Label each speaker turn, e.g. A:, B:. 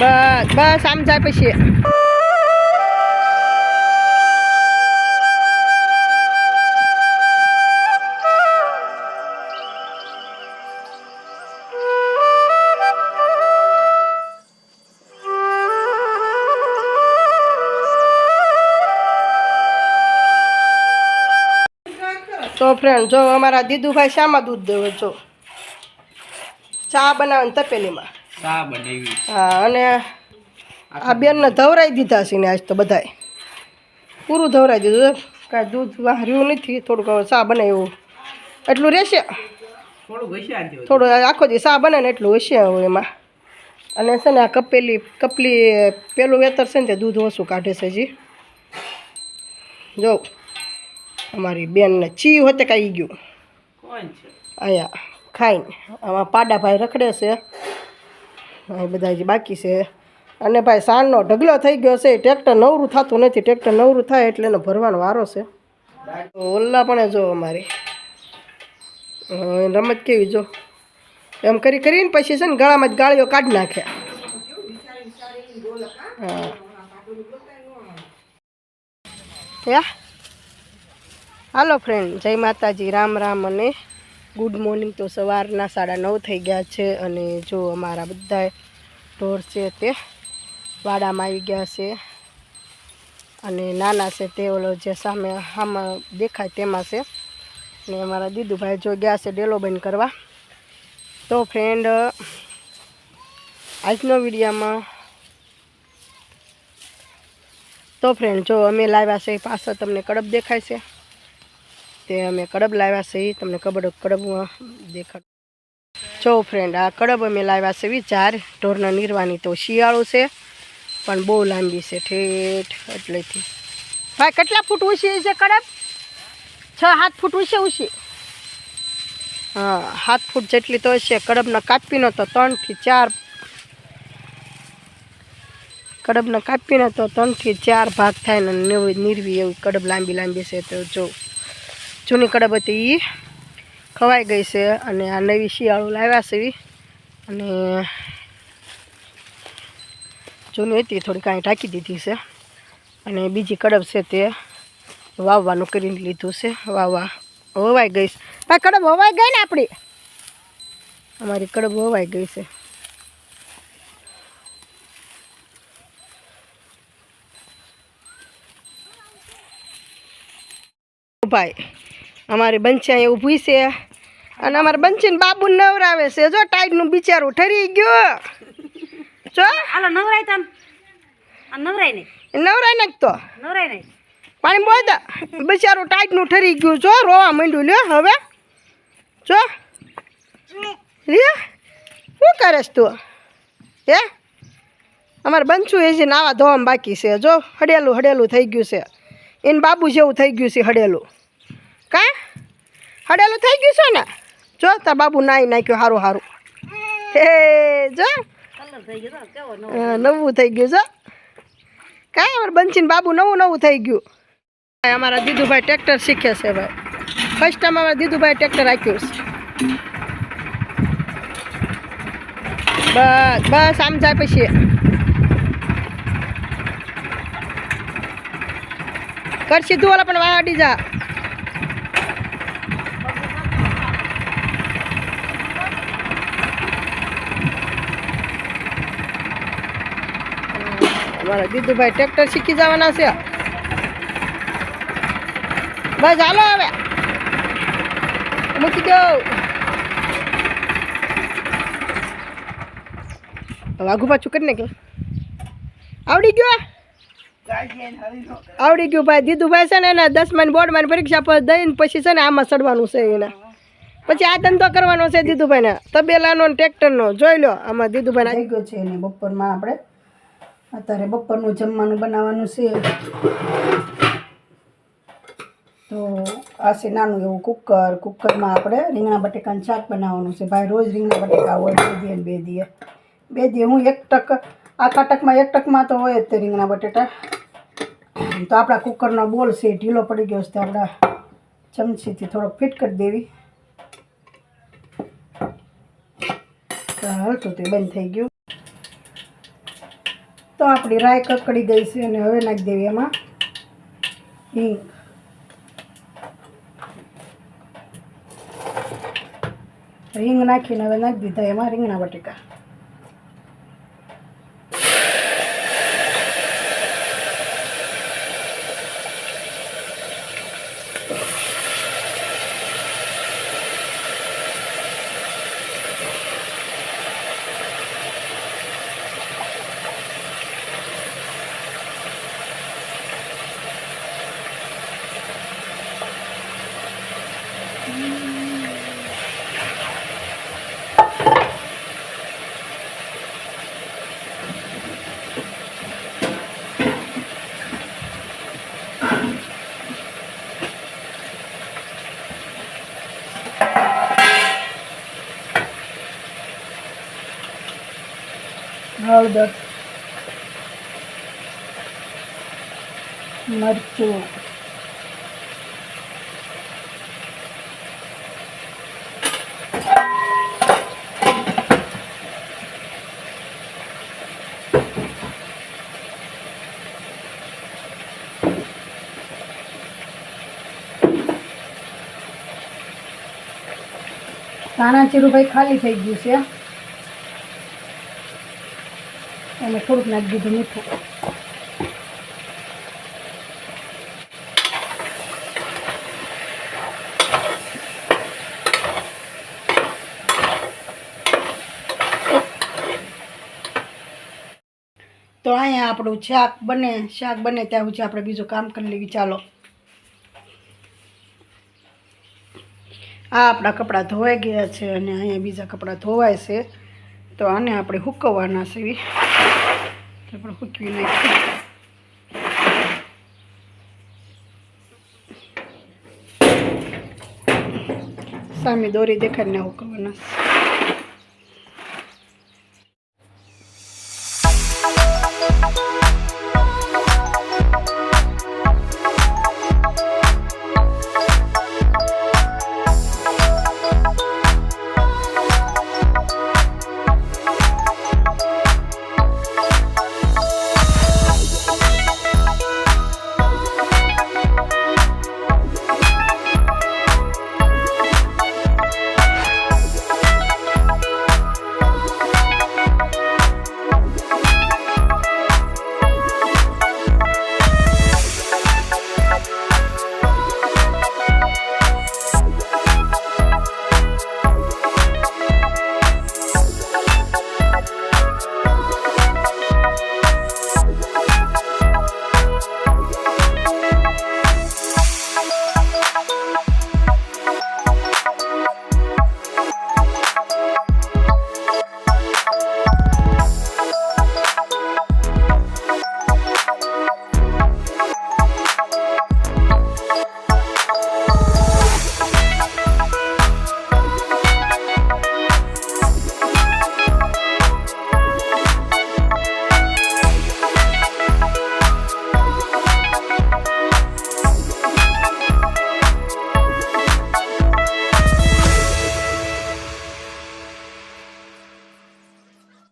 A: બસ બસ, આમ જાય પછી. તો ફ્રેન્ડ જો અમારા દીદુભાઈ શામાં દૂધ દેવો, જો. ચા બનાવે તપેલીમાં.
B: ચા બનાવી.
A: હા અને આ બેનને ધવરાઈ દીધા છે ને આજ તો બધાય. પૂરું ધવરાઈ દીધું કાંઈ દૂધ વાહર્યું નથી થોડુંક સા ચા બનાવ્યું. એટલું રહેશે?
B: થોડું
A: થોડું આખો દી સા બને ને એટલું હશે હવે એમાં. અને છે ને આ કપેલી કપલી પેલું વેતર છે ને તે દૂધ ઓછું કાઢે છે હજી. જો અમારી બેનને ચી હોતે કાંઈ ગયું. અહીંયા ખાઈને. આમાં પાડા ભાઈ રખડે છે. અહીં બધા હજી બાકી છે. અને ભાઈ સાંજનો ઢગલો થઈ ગયો છે. ટ્રેક્ટર નવરું થતું નથી. ટ્રેક્ટર નવરું થાય એટલે એનો ભરવાનો વારો છે. ઓલ્લા પણ જો અમારી. રમત કેવી જો? એમ કરી કરીને પછી છે ને ગળામાં જ ગાળીઓ કાઢી નાખ્યા. હા. હાલો ફ્રેન્ડ જય માતાજી. રામ રામ અને ગુડ મોર્નિંગ. તો સવારના સાડા નવ થઈ ગયા છે અને જો અમારા બધા ઢોર છે તે વાડામાં આવી ગયા છે અને નાના છે તે ઓલો જે સામે આમાં દેખાય તેમાં છે. ને અમારા દીદુભાઈ જો ગયા છે ડેલો બંધ કરવા. તો ફ્રેન્ડ આજનો વિડીયામાં તો ફ્રેન્ડ જો અમે લાવ્યા છે, પાછળ તમને કડપ દેખાય છે. તે અમે કડબ લાવ્યા છે, તમને કબડ, કડબમાં દેખાડ જો ફ્રેન્ડ આ કડબ અમે લાવ્યા છે ચાર. ઢોરના નીરવાની તો શિયાળો છે, પણ બહુ લાંબી છે, ઠેઠ એટલેથી. ભાઈ, કેટલા ફૂટ ઊંચી છે કડબ? છ, સાત ફૂટ ઉછે ઊંચી. હા, સાત ફૂટ જેટલી તો હશે. કડબના કાપીનો તો ત્રણથી ચાર કડબના કાપીને તો ત્રણથી ચાર ભાગ થાય ને નીરવી એવી કડબ લાંબી લાંબી છે તો જો. જૂની કડબ હતી એ ખવાઈ ગઈ છે અને આ નવી શિયાળું લાવ્યા છે. અને જૂની હતી થોડી કાંઈ ઢાંકી દીધી છે. અને બીજી કડબ છે તે વાવવાનું કરીને લીધું છે. વાવવા વવાઈ ગઈ છે. ભાઈ કડબ હોવાઈ ગઈ ને આપણી અમારી કડબ વવાઈ ગઈ છે. ભાઈ અમારી બંચા અહીંયા ઊભી છે. અને અમારે બંચીને બાબુ નવરાવે છે. જો ટાઈટનું બિચારું ઠરી ગયો. જો.
C: હાલો નવરાય તમ આ નવરાય નહીં.
A: નવરાય નાખતો
C: નવરાય નહીં.
A: પાણી બોલ બિચારું ટાઈટનું ઠરી ગયું. જો રોવા માંડ્યું. લ્યો હવે. જો. લે શું કરેશ તું? હે? અમારે બનશું એ છે નાવા ધોવામાં બાકી છે. જો હડેલું હડેલું થઈ ગયું છે. એને બાબુ જેવું થઈ ગયું છે હડેલું. કા? હડેલું થઈ ગયું છે ને? જો, તાર બાબુ નાઈ નાખ્યું સારું સારું હે, જો.
C: નવો
A: થઈ ગયું છે કાંઈ અમારે બંચીને બાબુ નવું નવું થઈ ગયું. અમારા દીદુભાઈ ટ્રેક્ટર શીખે છે ભાઈ. ફર્સ્ટ ટાઈમ અમારા દીદુભાઈ ટ્રેક્ટર રાખ્યું છે. બસ બસ, આમ જાય પછી. કરશી તું ઓલા પણ વાડી જા. અમારા દીદુભાઈ ટ્રેક્ટર શીખી જવાના છે. બસ હાલો હવે. મૂકી દો. વાઘુ પાછું કરી નાખ્યું આવડી ગયો? આવડી ગયું ભાઈ. દીદુભાઈ છે ને એના દસમાની બોર્ડમાં પરીક્ષા પર દઈને પછી છે ને આમાં ચડવાનું છે એને. પછી આ ધંધો કરવાનો છે દીદુભાઈને. તબેલાનો ટ્રેક્ટરનો. જોઈ લો, આમાં દીદુભાઈ આવી ગયો છે એને બપોરમાં આપણે. અત્યારે બપોરનું જમવાનું બનાવવાનું છે. તો આ છે નાનું એવું કુકર. કુકરમાં આપણે રીંગણા બટેકાનું શાક બનાવવાનું છે. ભાઈ રોજ રીંગણા બટેકા હોય બે દીએ બે દીએ બે દીએ હું એક ટક, આખા ટકમાં એક ટકમાં તો હોય જ તે રીંગણા બટેટા તો આપણા કુકરનો બોલ છે, ઢીલો પડી ગયો છે આપણા ચમચીથી થોડોક ફિટ કરી દેવી. તો તે બંધ થઈ ગયું. આપણી રાય કકડી ગઈ છે અને હવે નાખી દેવી એમાં હિંગ. રીંગ નાખીને હવે નાખી દીધા એમાં રીંગણા બટેકા. હળદર મરચું ધાણા જીરું ભાઈ ખાલી થઈ ગયું છે અને થોડુંક નાખી દીધું મીઠું. તો અહીંયા આપણું શાક બને શાક બને ત્યાં પછી આપણે બીજું કામ કરી લેવી ચાલો. આ આપણા કપડાં ધોવાઈ ગયા છે અને અહીંયા બીજા કપડાં ધોવાય છે. તો આને આપણે હુકવવાના છે. ઈ. આપણે હૂકવી નાખીએ સામે દોરી દેખાડીને હુકવવાના છે